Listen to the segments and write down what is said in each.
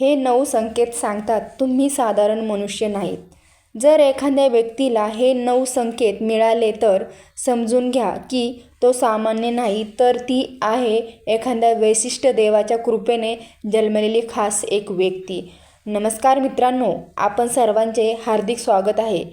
हे नऊ संकेत सांगतात तुम्ही साधारण मनुष्य नाहीत. जर एखाद्या व्यक्तीला हे नऊ संकेत मिळाले तर समजून घ्या की तो सामान्य नाही तर ती आहे एखाद्या वैशिष्ट्य देवाच्या कृपेने जन्मलेली खास एक व्यक्ती. नमस्कार मित्रांनो, आपण सर्वांचे हार्दिक स्वागत आहे.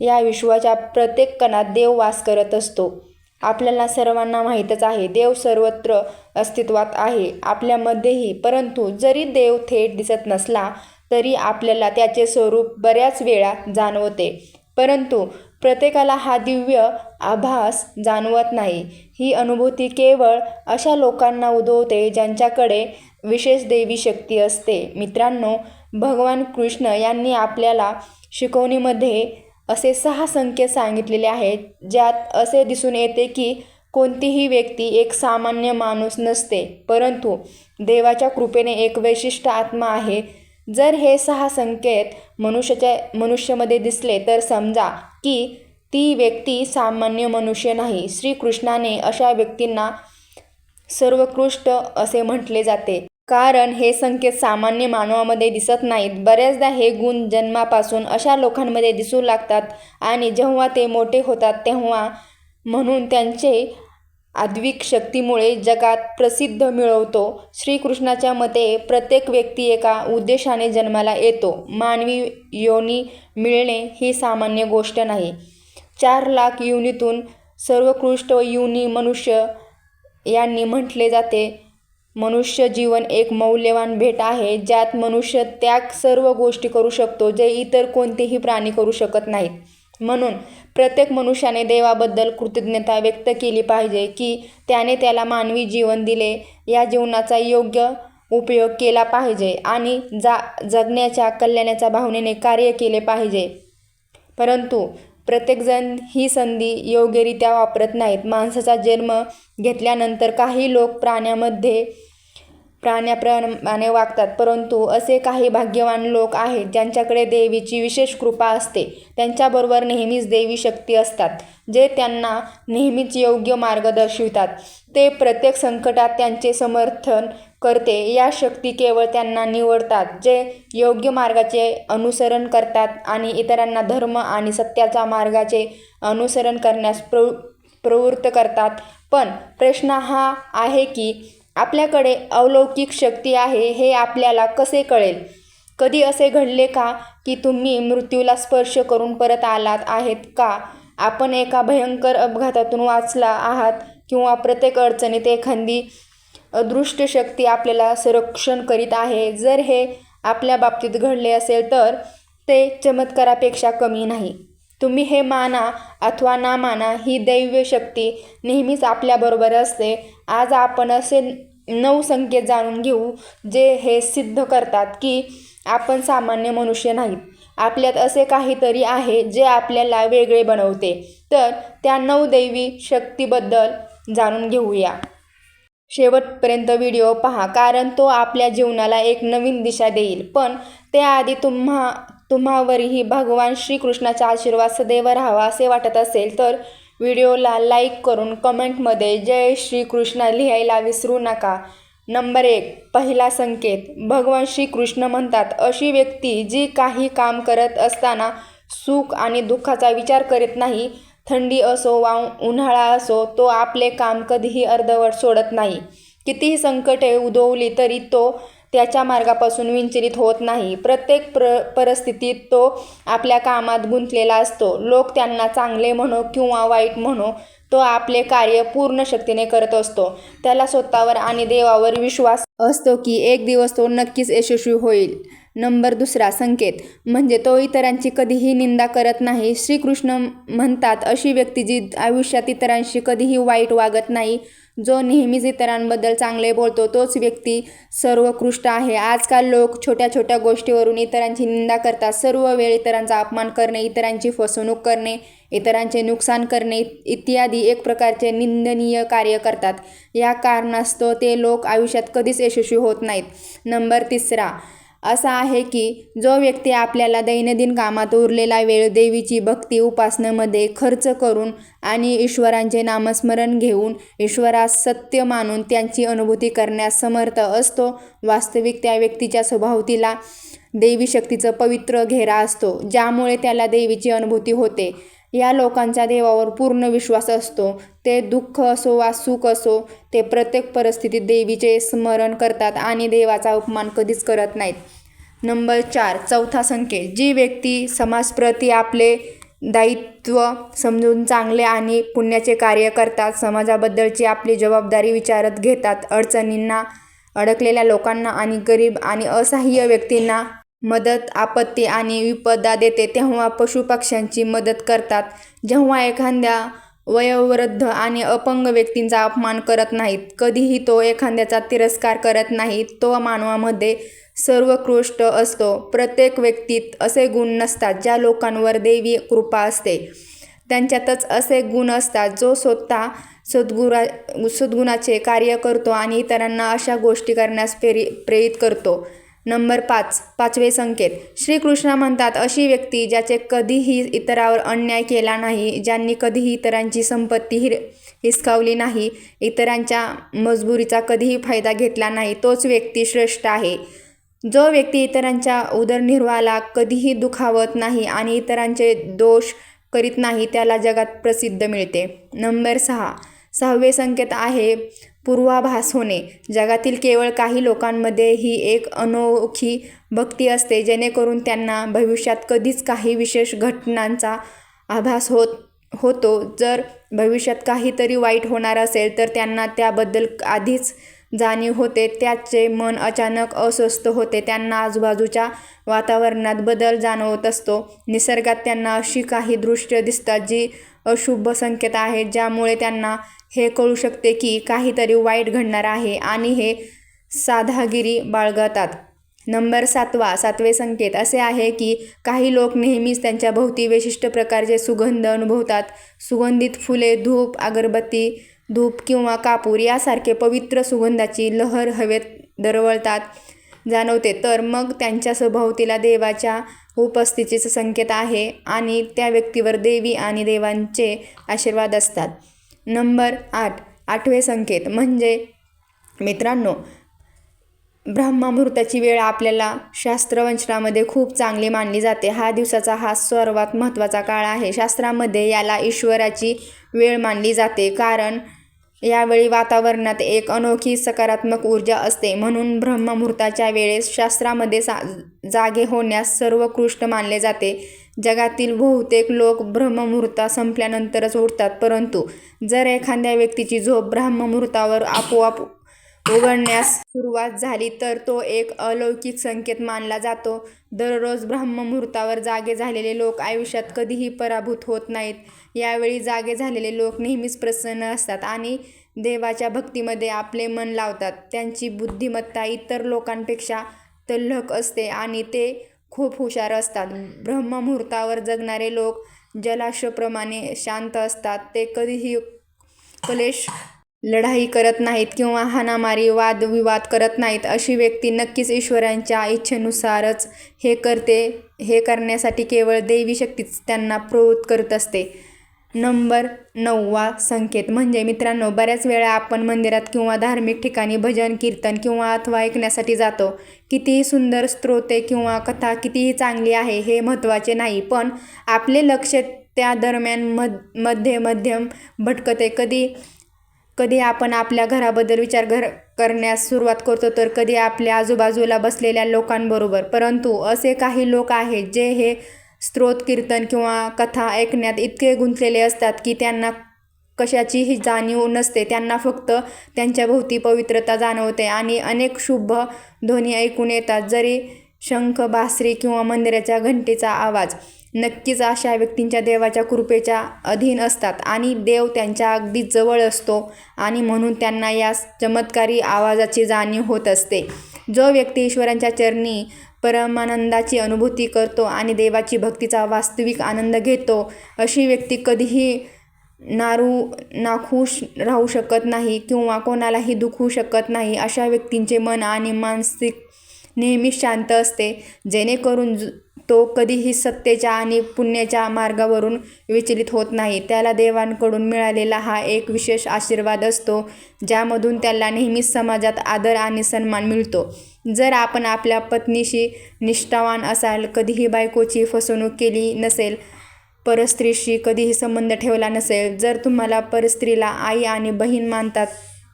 या विश्वाच्या प्रत्येक कणात देव वास करत असतो. आपल्याला सर्वांना माहीतच आहे देव सर्वत्र अस्तित्वात आहे, आपल्यामध्येही. परंतु जरी देव थेट दिसत नसला तरी आपल्याला त्याचे स्वरूप बऱ्याच वेळा जाणवते. परंतु प्रत्येकाला हा दिव्य आभास जाणवत नाही. ही अनुभूती केवळ अशा लोकांना उद्भवते ज्यांच्याकडे विशेष देवी शक्ती असते. मित्रांनो, भगवान कृष्ण यांनी आपल्याला शिकवणीमध्ये असे सहा संकेत सांगितलेले आहेत ज्यात असे दिसून येते की कोणतीही व्यक्ती एक सामान्य माणूस नसते, परंतु देवाच्या कृपेने एक वैशिष्ट्य आत्मा आहे. जर हे सहा संकेत मनुष्याच्या मनुष्यामध्ये दिसले तर समजा की ती व्यक्ती सामान्य मनुष्य नाही. श्रीकृष्णाने अशा व्यक्तींना सर्वोत्कृष्ट असे म्हटले जाते. कारण हे संकेत सामान्य मानवामध्ये दिसत नाहीत. बऱ्याचदा हे गुण जन्मापासून अशा लोकांमध्ये दिसू लागतात आणि जेव्हा ते मोठे होतात तेव्हा म्हणून त्यांचे आध्विक शक्तीमुळे जगात प्रसिद्ध मिळवतो. श्रीकृष्णाच्या मते प्रत्येक व्यक्ती एका उद्देशाने जन्माला येतो. मानवी योनी मिळणे ही सामान्य गोष्ट नाही. चार लाख योनीतून सर्वोत्कृष्ट योनी मनुष्य यांनी म्हटले जाते. मनुष्य जीवन एक मौल्यवान भेट आहे ज्यात मनुष्य त्या सर्व गोष्टी करू शकतो जे इतर कोणतेही प्राणी करू शकत नाहीत. म्हणून प्रत्येक मनुष्याने देवाबद्दल कृतज्ञता व्यक्त केली पाहिजे की त्याने त्याला मानवी जीवन दिले, या जीवनाचा योग्य उपयोग केला पाहिजे आणि जा जगण्याच्या कल्याणाच्या भावनेने कार्य केले पाहिजे. परंतु प्रत्येकजण ही संधी योग्यरित्या वापरत नाहीत. माणसाचा जन्म घेतल्यानंतर काही लोक प्राण्यामध्ये प्राण्याप्रमाणे वागतात. परंतु असे काही भाग्यवान लोक आहेत ज्यांच्याकडे देवीची विशेष कृपा असते. त्यांच्याबरोबर नेहमीच देवी शक्ती असतात जे त्यांना नेहमीच योग्य मार्ग दर्शवितात. ते प्रत्येक संकटात त्यांचे समर्थन करते. या शक्ती केवळ त्यांना निवडतात जे योग्य मार्गाचे अनुसरण करतात आणि इतरांना धर्म आणि सत्याच्या मार्गाचे अनुसरण करण्यास प्रवृत्त करतात. पण प्रश्न हा आहे की आपल्याकडे अलौकिक शक्ती आहे हे आपल्याला कसे कळेल? कधी असे घडले का की तुम्ही मृत्यूला स्पर्श करून परत आलात आहेत का? आपण एका भयंकर अपघातातून वाचला आहात किंवा प्रत्येक अडचणीत एखादी दृष्टशक्ती आपल्याला संरक्षण करीत आहे. जर हे आपल्या बाबतीत घडले असेल तर ते चमत्कारापेक्षा कमी नाही. तुम्ही हे माना अथवा ना माना, ही दैव्य शक्ती नेहमीच आपल्याबरोबर असते. आज आपण असे नऊ संकेत जाणून घेऊ जे हे सिद्ध करतात की आपण सामान्य मनुष्य नाहीत. आपल्यात असे काहीतरी आहे जे आपल्याला वेगळे बनवते. तर त्या नऊ दैवी शक्तीबद्दल जाणून घेऊया. शेवटपर्यंत व्हिडिओ पहा कारण तो आपल्या जीवनाला एक नवीन दिशा देईल. पण त्याआधी तुम्हावरही भगवान श्रीकृष्णाचा आशीर्वाद सदैव राहावा असे वाटत असेल तर व्हिडिओला लाईक करून कमेंटमध्ये जय श्रीकृष्ण लिहायला विसरू नका. नंबर एक पहिला संकेत भगवान श्रीकृष्ण म्हणतात अशी व्यक्ती जी काही काम करत असताना सुख आणि दुःखाचा विचार करीत नाही, थंडी असो वा उन्हाळा असो, तो आपले काम कधीही अर्धवट सोडत नाही. कितीही संकटे उदवली तरी तो त्याच्या मार्गापासून विंचलित होत नाही. प्रत्येक प्र परिस्थितीत तो आपल्या कामात गुंतलेला असतो. लोक त्यांना चांगले म्हणो किंवा वाईट म्हणो, तो आपले कार्य पूर्ण शक्तीने करत असतो. त्याला स्वतःवर आणि देवावर विश्वास असतो की एक दिवस तो नक्कीच यशस्वी होईल. नंबर दुसरा संकेत म्हणजे तो इतरांची कधीही निंदा करत नाही. श्रीकृष्ण म्हणतात अशी व्यक्ती जी आयुष्यात इतरांशी कधीही वाईट वागत नाही, जो नेहमीच इतरांबद्दल चांगले बोलतो, तोच व्यक्ती सर्वोत्कृष्ट आहे. आजकाल लोक छोट्या छोट्या गोष्टीवरून इतरांची निंदा करतात. सर्व वेळ इतरांचा अपमान करणे, इतरांची फसवणूक करणे, इतरांचे नुकसान करणे इत्यादी एक प्रकारचे निंदनीय कार्य करतात. या कारणास्तव ते लोक आयुष्यात कधीच यशस्वी होत नाहीत. नंबर तिसरा असा आहे की जो व्यक्ती आपल्याला दैनंदिन कामात उरलेला वेळ देवीची भक्ती उपासनेमध्ये खर्च करून आणि ईश्वरांचे नामस्मरण घेऊन ईश्वरास सत्य मानून त्यांची अनुभूती करण्यास समर्थ असतो वास्तविक त्या व्यक्तीच्या स्वभावतीला देवी शक्तीचं पवित्र घेरा असतो ज्यामुळे त्याला देवीची अनुभूती होते. या लोकांचा देवावर पूर्ण विश्वास असतो. ते दुःख असो वा सुख असो ते प्रत्येक परिस्थितीत देवीचे स्मरण करतात आणि देवाचा अपमान कधीच करत नाहीत. नंबर चार चौथा संकेत. जी व्यक्ती समाजप्रती आपले दायित्व समजून चांगले आणि पुण्याचे कार्य करतात समाजाबद्दलची आपली जबाबदारी विचारात घेतात अडचणींना अडकलेल्या लोकांना आणि गरीब आणि असहाय्य व्यक्तींना मदत आपत्ती आणि विपदा देते तेव्हा पशुपक्ष्यांची मदत करतात. जेव्हा एखाद्या वयोवृद्ध आणि अपंग व्यक्तींचा अपमान करत नाहीत कधीही तो एखाद्याचा तिरस्कार करत नाही तो मानवामध्ये सर्वोत्कृष्ट असतो. प्रत्येक व्यक्तीत असे गुण नसतात ज्या लोकांवर देवी कृपा असते. त्यांच्यातच असे गुण असतात जो स्वतः सद्गुरा सद्गुणाचे कार्य करतो आणि इतरांना अशा गोष्टी करण्यास प्रेरित करतो. नंबर पाच पाचवे संकेत. श्रीकृष्ण म्हणतात अशी व्यक्ती ज्याचे कधीही इतरावर अन्याय केला नाही ज्यांनी कधीही इतरांची संपत्ती हिर हिसकावली नाही इतरांच्या मजबुरीचा कधीही फायदा घेतला नाही तोच व्यक्ती श्रेष्ठ आहे. जो व्यक्ती इतरांच्या उदरनिर्वाहाला कधीही दुखावत नाही आणि इतरांचे दोष करीत नाही त्याला जगात प्रसिद्ध मिळते. नंबर सहा सहावे संकेत आहे पूर्वाभास होणे. जगातील केवळ काही लोकांमध्ये ही एक अनोखी भक्ती असते जेणेकरून त्यांना भविष्यात कधीच काही विशेष घटनांचा आभास होत होतो. जर भविष्यात काहीतरी वाईट होणार असेल तर त्यांना त्याबद्दल आधीच जाणीव होते. त्याचे मन अचानक अस्वस्थ होते. त्यांना आजूबाजूच्या वातावरणात बदल जाणवत असतो. निसर्गात त्यांना अशी काही दृश्य दिसतात जी अशुभ संकेत आहेत ज्यामुळे त्यांना हे कळू शकते की काहीतरी वाईट घडणार आहे आणि हे साधागिरी बाळगतात. नंबर सातवा सातवे संकेत असे आहे की काही लोक नेहमीच त्यांच्या भोवती विशिष्ट प्रकारचे सुगंध अनुभवतात. सुगंधित फुले धूप अगरबत्ती धूप किंवा कापूर यासारखे पवित्र सुगंधाची लहर हवेत दरवळतात जाणवते. तर मग त्यांच्या सभोवतीला देवाच्या उपस्थितीचं संकेत आहे आणि त्या व्यक्तीवर देवी आणि देवांचे आशीर्वाद असतात. नंबर आठ आठवे संकेत म्हणजे मित्रांनो ब्रह्ममुहूर्ताची वेळ आपल्याला शास्त्रवंशनामध्ये खूप चांगली मानली जाते. हा दिवसाचा हा सर्वात महत्त्वाचा काळ आहे. शास्त्रामध्ये याला ईश्वराची वेळ मानली जाते. कारण यावेळी वातावरणात एक अनोखी सकारात्मक ऊर्जा असते. म्हणून ब्रह्ममुहूर्ताच्या वेळेस शास्त्रामध्ये सा जागे होण्यास सर्वोत्कृष्ट मानले जाते. जगातील बहुतेक लोक ब्रह्ममुहूर्त संपल्यानंतरच उठतात परंतु जर एखाद्या व्यक्तीची झोप ब्रह्ममुहूर्तावर आपोआप उघडण्यास सुरुवात झाली तर तो एक अलौकिक संकेत मानला जातो. दररोज ब्रह्ममुहूर्तावर जागे झालेले लोक आयुष्यात कधीही पराभूत होत नाहीत. यावेळी जागे झालेले लोक नेहमीच प्रसन्न असतात आणि देवाच्या भक्तीमध्ये आपले मन लावतात. त्यांची बुद्धिमत्ता इतर लोकांपेक्षा तल्लख असते आणि ते खूप हुशार असतात. ब्रह्ममुहूर्तावर जगणारे लोक जलाशप्रमाणे शांत असतात. ते कधीही कलेश लढाई करत नाहीत किंवा हाणामारी वादविवाद करत नाहीत अशी व्यक्ती नक्कीच ईश्वरांच्या इच्छेनुसारच हे करते. हे करण्यासाठी केवळ देवी शक्तीच त्यांना प्रवृत्त करत असते. नंबर नववा संकेत म्हणजे मित्रांनो बऱ्याच वेळा आपण मंदिरात किंवा धार्मिक ठिकाणी भजन कीर्तन किंवा अथवा ऐकण्यासाठी जातो. कितीही सुंदर स्त्रोते किंवा कथा कितीही चांगली आहे हे महत्त्वाचे नाही पण आपले लक्ष त्या दरम्यान मधमध्ये मध्यम भटकते. कधी कधी आपण आपल्या घराबद्दल विचार घर करण्यास सुरुवात करतो तर कधी आपल्या आजूबाजूला बसलेल्या लोकांबरोबर. परंतु असे काही लोक आहेत जे हे स्त्रोत कीर्तन किंवा कथा ऐकण्यात इतके गुंतलेले असतात की त्यांना कशाचीही जाणीव नसते. त्यांना फक्त त्यांच्या भोवती पवित्रता जाणवते आणि अनेक शुभ ध्वनी ऐकून येतात जरी शंख बासरी किंवा मंदिराच्या घंटेचा आवाज. नक्कीच अशा व्यक्तींच्या देवाच्या कृपेच्या अधीन असतात आणि देव त्यांच्या अगदी जवळ असतो आणि म्हणून त्यांना या चमत्कारी आवाजाची जाणीव होत असते. जो व्यक्ती ईश्वरांच्या चरणी परमानंदाची अनुभूती करतो आणि देवाची भक्तीचा वास्तविक आनंद घेतो अशी व्यक्ती कधीही नारू नाखुश राहू शकत नाही किंवा कोणालाही दुखवू शकत नाही अशा व्यक्तींचे मन आणि मानसिक नेहमीच शांत असते. जेणेकरून ज- तो कधीही सत्तेच्या आणि पुण्याच्या मार्गावरून विचलित होत नाही. त्याला देवांकडून मिळालेला हा एक विशेष आशीर्वाद असतो ज्यामधून त्याला नेहमीच समाजात आदर आणि सन्मान मिळतो. जर आपण आपल्या पत्नीशी निष्ठावान असाल कधीही बायकोची फसवणूक केली नसेल परस्त्रीशी कधीही संबंध ठेवला नसेल जर तुम्हाला परस्त्रीला आई आणि बहीण मानतात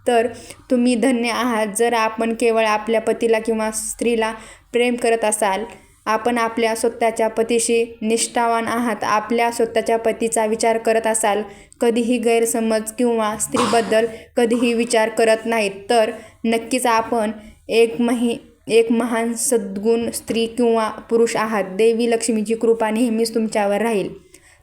तर तुम्ही धन्य आहात. जर आपण केवळ आपल्या पतीला किंवा स्त्रीला प्रेम करत असाल आपण आपल्या स्वतःच्या पतीशी निष्ठावान आहात. आपल्या स्वतःच्या पतीचा विचार करत असाल कधीही गैरसमज किंवा स्त्रीबद्दल कधीही विचार करत नाहीत तर नक्कीच आपण एक मही एक महान सद्गुण स्त्री किंवा पुरुष आहात. देवी लक्ष्मीची कृपा नेहमीच तुमच्यावर राहील.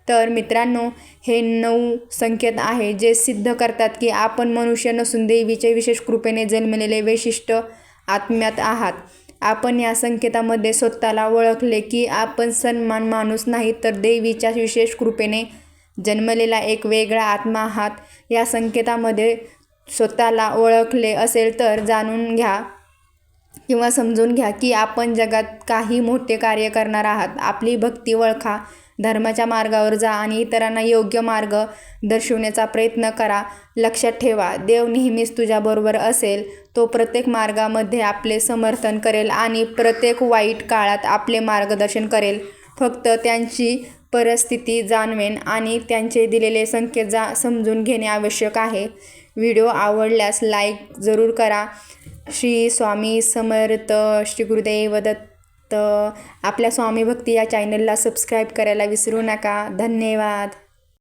तर मित्रांनो हे नऊ संकेत आहे जे सिद्ध करतात की आपण मनुष्य नसून देवीचे विशेष कृपेने जन्मलेले वैशिष्ट्य आत्म्यात आहात. आपण या संकेतामध्ये स्वतःला ओळखले की आपण सन्मान माणूस नाही तर देवीच्या विशेष कृपेने जन्मलेला एक वेगळा आत्मा आहात. या संकेतामध्ये स्वतःला ओळखले असेल तर जाणून घ्या किंवा समजून घ्या की आपण जगात काही मोठे कार्य करणार आहात. आपली भक्ती ओळखा. धर्माच्या मार्गावर जा आणि इतरांना योग्य मार्ग दर्शवण्याचा प्रयत्न करा. लक्षात ठेवा देव नेहमीच तुझ्याबरोबर असेल. तो प्रत्येक मार्गामध्ये आपले समर्थन करेल आणि प्रत्येक वाईट काळात आपले मार्गदर्शन करेल. फक्त त्यांची परिस्थिती जाणवेन आणि त्यांचे दिलेले संकेत जा समजून घेणे आवश्यक आहे. व्हिडिओ आवडल्यास लाईक जरूर करा. श्री स्वामी समर्थ श्री गुरुदेव दत्त तर आपल्या स्वामी भक्ती या चॅनलला सबस्क्राईब करायला विसरू नका. धन्यवाद.